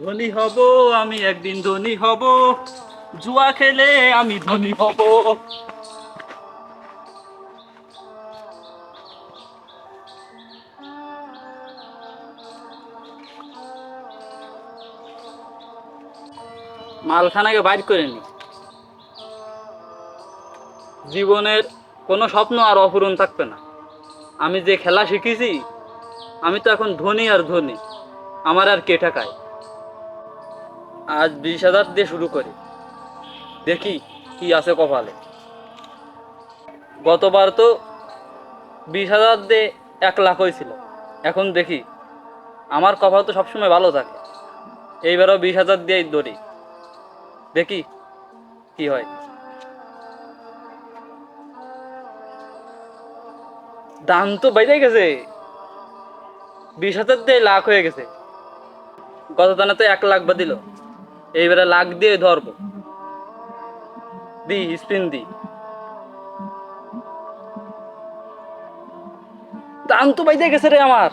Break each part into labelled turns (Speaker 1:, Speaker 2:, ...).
Speaker 1: ধনী হব, আমি একদিন ধনী হব। জুয়া খেলে আমি ধনী হব। মালখানাকে বাইর করে নি। জীবনের কোনো স্বপ্ন আর অপূরণ থাকবে না। আমি যে খেলা শিখেছি, আমি তো এখন ধনী আর ধনী। আমার আর কে ঠেকায়? আজ বিশ হাজার দিয়ে শুরু করি। দেখি কি আছে কপালে। গতবার তো বিশ হাজার দিয়ে এক লাখ হয়েছিল। এখন দেখি, আমার কপাল তো সবসময় ভালো থাকে। এইবারও বিশ হাজার দিয়েই ধরি দেখি কি হয়। দাম তো বেড়ে গেছে। বিশ হাজার দিয়ে লাখ হয়ে গেছে। গত দানে তো এক লাখ বা দিল। এইবারে লাখ দিয়ে ধরবো। দি, স্পিন দি। দাম তো বাইতে গেছে রে আমার।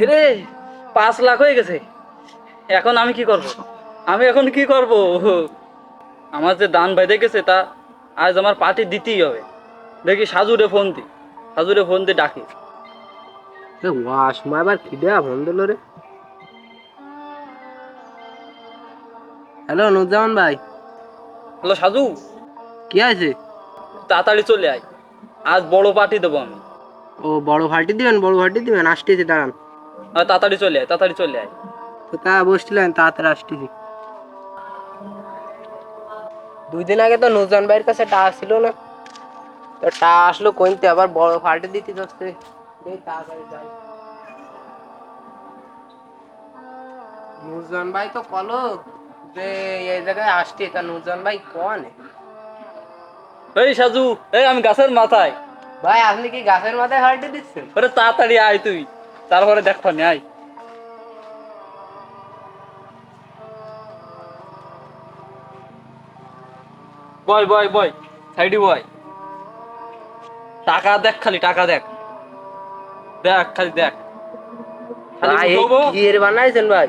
Speaker 1: রে পাঁচ লাখ হয়ে গেছে। এখন আমি কি করব? আমি এখন কি করব? আমার যে দান বাইতে গেছে, তা আজ আমার পার্টি দিতেই হবে। দেখি সাজুরে ফোন দি। সাজুরে ফোন দিয়ে ডাকি।
Speaker 2: ওয়াশ মা আবার খিদে ফোন দিল রে? হ্যালো নুরজামান ভাই।
Speaker 1: হ্যালো সাজু।
Speaker 2: কি আছে
Speaker 1: তাড়াতাড়ি চলে আয়। আজ বড় পার্টি দেবো আমি।
Speaker 2: ও বড় ভাটি দিবেন বড় ভাটি দিবেন? আসতেছি দাঁড়ান।
Speaker 1: তাড়াতাড়ি চলে আয় তাড়াতাড়ি চলে আয়।
Speaker 2: তো তা বসছিলেন তাড়াতাড়ি আসতেছি। দুই দিন আগে তো নুরজান ভাইয়ের কাছে টা ছিল না। তো টা আসলো কইতে আবার বড় ফাটে দিতে যাচ্ছে। এই তাড়াতাড়ি যাই। নুরজান ভাই তো কলো যে এই জায়গায় আসছে তা নুরজান ভাই কোন?
Speaker 1: এই সাজু এই আমি গাছের মাথায়।
Speaker 2: ভাই আপনি কি গাছের মাথায় হাঁটে দিচ্ছেন?
Speaker 1: ওরে তাড়াতাড়ি আয় তুই তারপরে দেখো নি আয়। বয় বয় বয় সাইডি বয়। টাকা দেখ খালি টাকা দেখ। দেখ খালি দেখ। খালি
Speaker 2: বানাইছেন ভাই?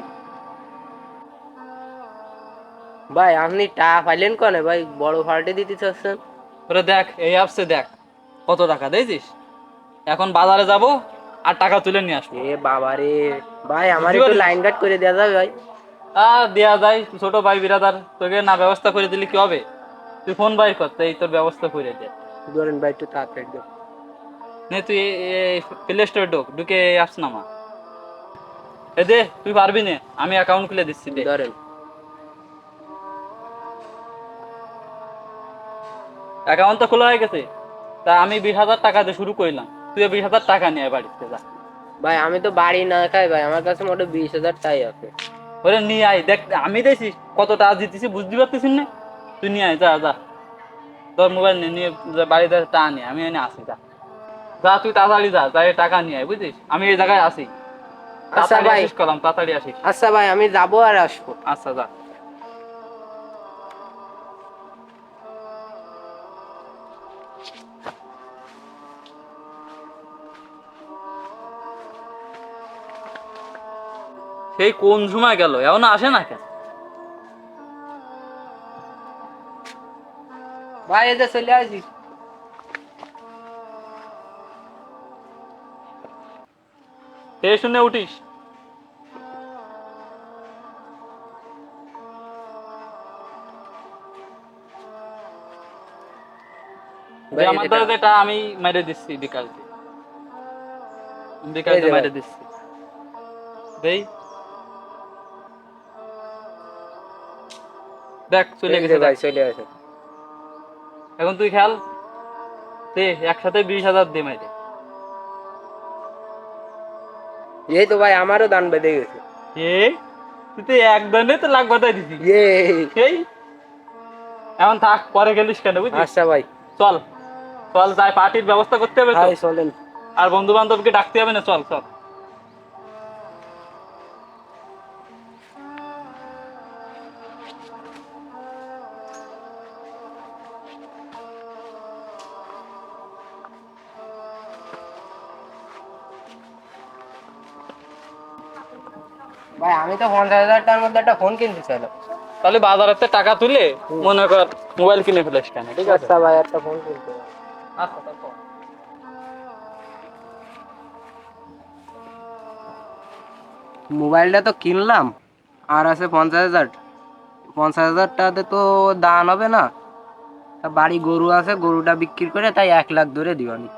Speaker 2: ভাই আপনি টা পাইলেন কনে? ভাই বড় ফাটে দিতে চাচ্ছেন
Speaker 1: ওরে দেখ এই অ্যাপসে দেখ কত টাকা দিয়েছিস এখন বাজারে যাব আর টাকা তুলে নিয়ে আসব।
Speaker 2: এ বাবা রে ভাই আমার একটু লাইন কাট করে দেওয়া যাবে ভাই।
Speaker 1: আর দেয়া যায় ছোট ভাই বিরাদার তোকে না ব্যবস্থা করে দিলে কি হবে? তুই ফোন বাইর কর এই তোর ব্যবস্থা করে দে।
Speaker 2: ধরেন ভাই একটু তাড়াতাড়ি দে
Speaker 1: নে তুই প্লে স্টোরে ঢোক ঢুকে অ্যাপস নামা। এ দে তুই পারবি না আমি অ্যাকাউন্ট খুলে দিচ্ছি দে।
Speaker 2: ধরেন।
Speaker 1: অ্যাকাউন্ট তো খোলা হয়ে গেছে। তা আমি বিশ হাজার টাকা দিয়ে শুরু করলাম। তুই বিশ হাজার টাকা নিয়ে বাড়িতে যা।
Speaker 2: ভাই আমি তো বাড়ি না খাই ভাই আমার কাছে মোটে বিশ হাজার টাই আছে।
Speaker 1: ওরে নিয়ে আয়। দেখ আমি দেখছি কত টাকা জিতেছি বুঝতে পারতেছিস না? তুই নিয়ে আয় যা যা। তোর মোবাইল নিয়ে নিয়ে বাড়িতে টাকা নিয়ে আমি এনে আসি যা। যা তুই তাড়াতাড়ি যা যাই টাকা নিয়ে আয় বুঝছিস? আমি এই জায়গায় আসি।
Speaker 2: আচ্ছা ভাই।
Speaker 1: কলাম তাড়াতাড়ি আসিস।
Speaker 2: আচ্ছা ভাই আমি যাব আর আসব।
Speaker 1: আচ্ছা যা। সেই কোন সময় গেল? এমন আসে না কেন?
Speaker 2: ভাই এদের চলে আসি।
Speaker 1: সে শুনে উঠিস।
Speaker 2: এটা-
Speaker 1: আমি মেরে দিচ্ছি বিকাল বিকাল
Speaker 2: এই যে
Speaker 1: মেরে দিচ্ছি। দেই। দেখ চলে গেছে
Speaker 2: ভাই চলে আসে।
Speaker 1: এখন তুই খেয়াল দে একসাথে বিশ হাজার দে মেরে
Speaker 2: এই তো ভাই আমারও দান বেঁধে গেছে।
Speaker 1: এ তুই তো একদমে তো লাখ বাতাই দিছি সেই। এখন থাক পরে গেলিস কেন বুঝলি?
Speaker 2: আচ্ছা ভাই।
Speaker 1: চল চল যাই পার্টির ব্যবস্থা করতে হবে
Speaker 2: চলেন।
Speaker 1: আর বন্ধু বান্ধবকে ডাকতে হবে না চল চল।
Speaker 2: ভাই আমি তো পঞ্চাশ হাজার টাকার মধ্যে একটা ফোন কিনতে চাইলাম।
Speaker 1: তাহলে বাজারের থেকে টাকা তুলে মনে কর মোবাইল কিনে ফেলিস কেন ঠিক আছে?
Speaker 2: আচ্ছা ভাই একটা ফোন কিনতে
Speaker 1: আচ্ছা তারপর।
Speaker 2: মোবাইলটা তো কিনলাম আর আছে পঞ্চাশ হাজার। পঞ্চাশ হাজার টাকাতে তো দান হবে না। তা বাড়ি গরু আছে গরুটা বিক্রি করে তাই এক লাখ ধরে দিবানি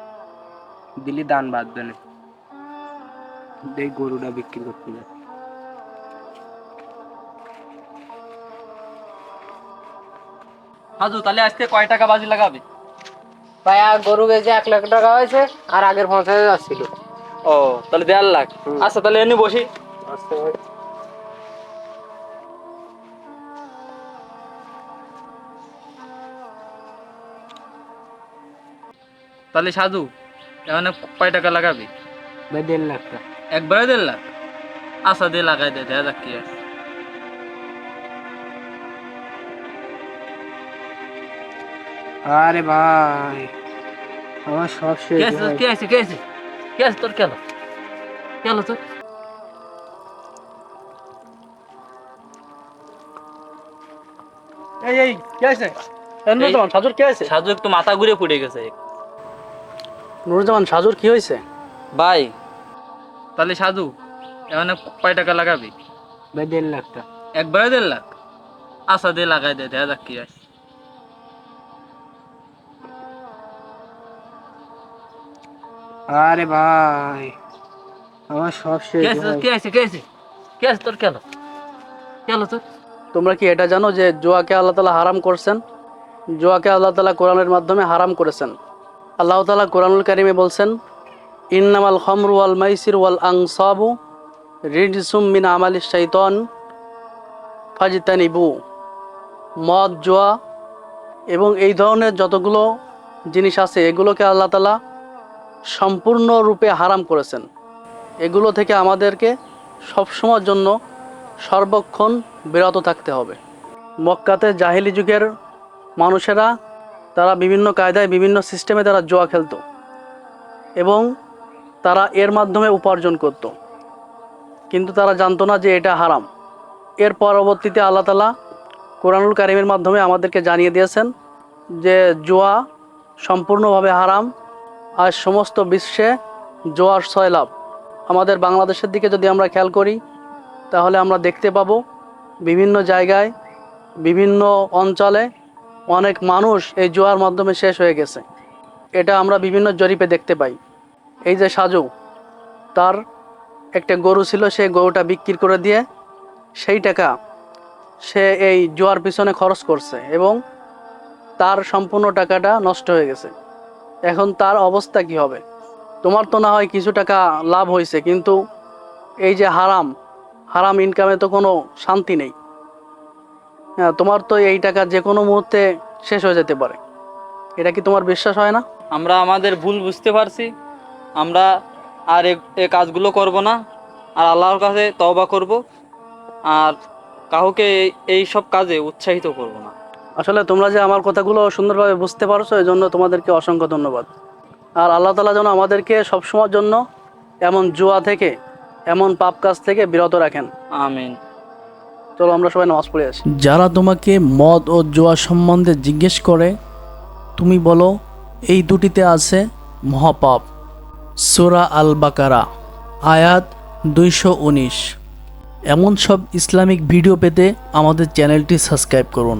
Speaker 2: দিলি দান বাঁধবে না গরুটা বিক্রি করতে যাবে
Speaker 1: হাজু তাহলে আজকে কয় টাকা বাজি লাগাবি?
Speaker 2: ভাই আর গরু বেচে এক লাখ টাকা হয়েছে আর আগের পঞ্চাশ হাজার ছিল
Speaker 1: ও তাহলে দেড় লাখ। আচ্ছা তাহলে এমনি বসি। তাহলে সাধু এখানে কয় টাকা লাগাবি?
Speaker 2: ভাই দেড় লাখ টাকা।
Speaker 1: একবারে দেড় লাখ? আচ্ছা দিয়ে লাগাই দে দেখা যাক কি আছে
Speaker 2: আরে ভাই আমার সব শেষ
Speaker 1: কে আছে। কে আছে কে আছে তোর কেন কেন তোর।
Speaker 3: এই এই কে আছে নুরুজ্জামান সাজুর কে আছে
Speaker 1: সাধু একটু মাথা ঘুরে পড়ে গেছে।
Speaker 3: নুরুজ্জামান সাজুর কি হয়েছে?
Speaker 1: ভাই তাহলে সাধু এখানে কয় টাকা লাগাবি?
Speaker 2: ভাই দেড় লাখ টাকা।
Speaker 1: একবারে দেড় লাখ? আচ্ছা দিয়ে লাগাই দে দেখা যাক কি আছে
Speaker 2: আরে ভাই আমার সব শেষ
Speaker 1: কে আছে কে আছে? কে আছে? তোর? কেন? কেন তোর?
Speaker 3: তোমরা কি এটা জানো যে জুয়াকে আল্লাহ তালা হারাম করছেন? জুয়াকে আল্লাহ তালা কোরআনের মাধ্যমে হারাম করেছেন। আল্লাহ তালা কোরআনুল কারিমে বলছেন ইন্নামাল খমরু ওয়াল মাইসির ওয়াল আংসাবু রিডসুম মিন আমালি শাইতন ফাজিতানিবু। মদ জুয়া এবং এই ধরনের যতগুলো জিনিস আছে এগুলোকে আল্লাহ তালা সম্পূর্ণরূপে হারাম করেছেন। এগুলো থেকে আমাদেরকে সবসময়ের জন্য সর্বক্ষণ বিরত থাকতে হবে। মক্কাতে জাহিলি যুগের মানুষেরা, তারা বিভিন্ন কায়দায়, বিভিন্ন সিস্টেমে তারা জোয়া খেলত এবং তারা এর মাধ্যমে উপার্জন করত। কিন্তু তারা জানতো না যে এটা হারাম। এর পরবর্তীতে আল্লাহ তালা কোরআনুল কারিমের মাধ্যমে আমাদেরকে জানিয়ে দিয়েছেন যে জোয়া সম্পূর্ণভাবে হারাম। আর সমস্ত বিশ্বে জোয়ার সয়লাভ আমাদের বাংলাদেশের দিকে যদি আমরা খেয়াল করি, তাহলে আমরা দেখতে পাবো বিভিন্ন জায়গায়, বিভিন্ন অঞ্চলে অনেক মানুষ এই জোয়ার মাধ্যমে শেষ হয়ে গেছে। এটা আমরা বিভিন্ন জরিপে দেখতে পাই। এই যে সাজু, তার একটা গরু ছিল সেই গরুটা বিক্রি করে দিয়ে সেই টাকা সে এই জোয়ার পিছনে খরচ করছে এবং তার সম্পূর্ণ টাকাটা নষ্ট হয়ে গেছে। এখন তার অবস্থা কি হবে? তোমার তো না হয় কিছু টাকা লাভ হয়েছে, কিন্তু এই যে হারাম হারাম ইনকামে তো কোনো শান্তি নেই। হ্যাঁ তোমার তো এই টাকা যে কোনো মুহূর্তে শেষ হয়ে যেতে পারে। এটা কি তোমার বিশ্বাস হয় না?
Speaker 1: আমরা আমাদের ভুল বুঝতে পারছি। আমরা আর এ- কাজগুলো করব না। আর আল্লাহর কাছে তওবা করব। আর কাউকে এই সব কাজে উৎসাহিত করব না।
Speaker 3: আসলে তোমরা যে আমার কথাগুলো সুন্দরভাবে বুঝতে পারছ এই জন্য তোমাদেরকে অসংখ্য ধন্যবাদ। আর আল্লাহ তালা যেন আমাদেরকে সবসময়ের জন্য এমন জুয়া থেকে এমন পাপ কাজ থেকে বিরত রাখেন।
Speaker 1: আমিন।
Speaker 3: চলো আমরা সবাই নামাজ পড়ে আসি। যারা তোমাকে মদ ও জুয়া সম্বন্ধে জিজ্ঞেস করে তুমি বলো এই দুটিতে আছে মহাপাপ। সোরা আল বাকারা আয়াত দুইশো উনিশ। এমন সব ইসলামিক ভিডিও পেতে আমাদের চ্যানেলটি সাবস্ক্রাইব করুন।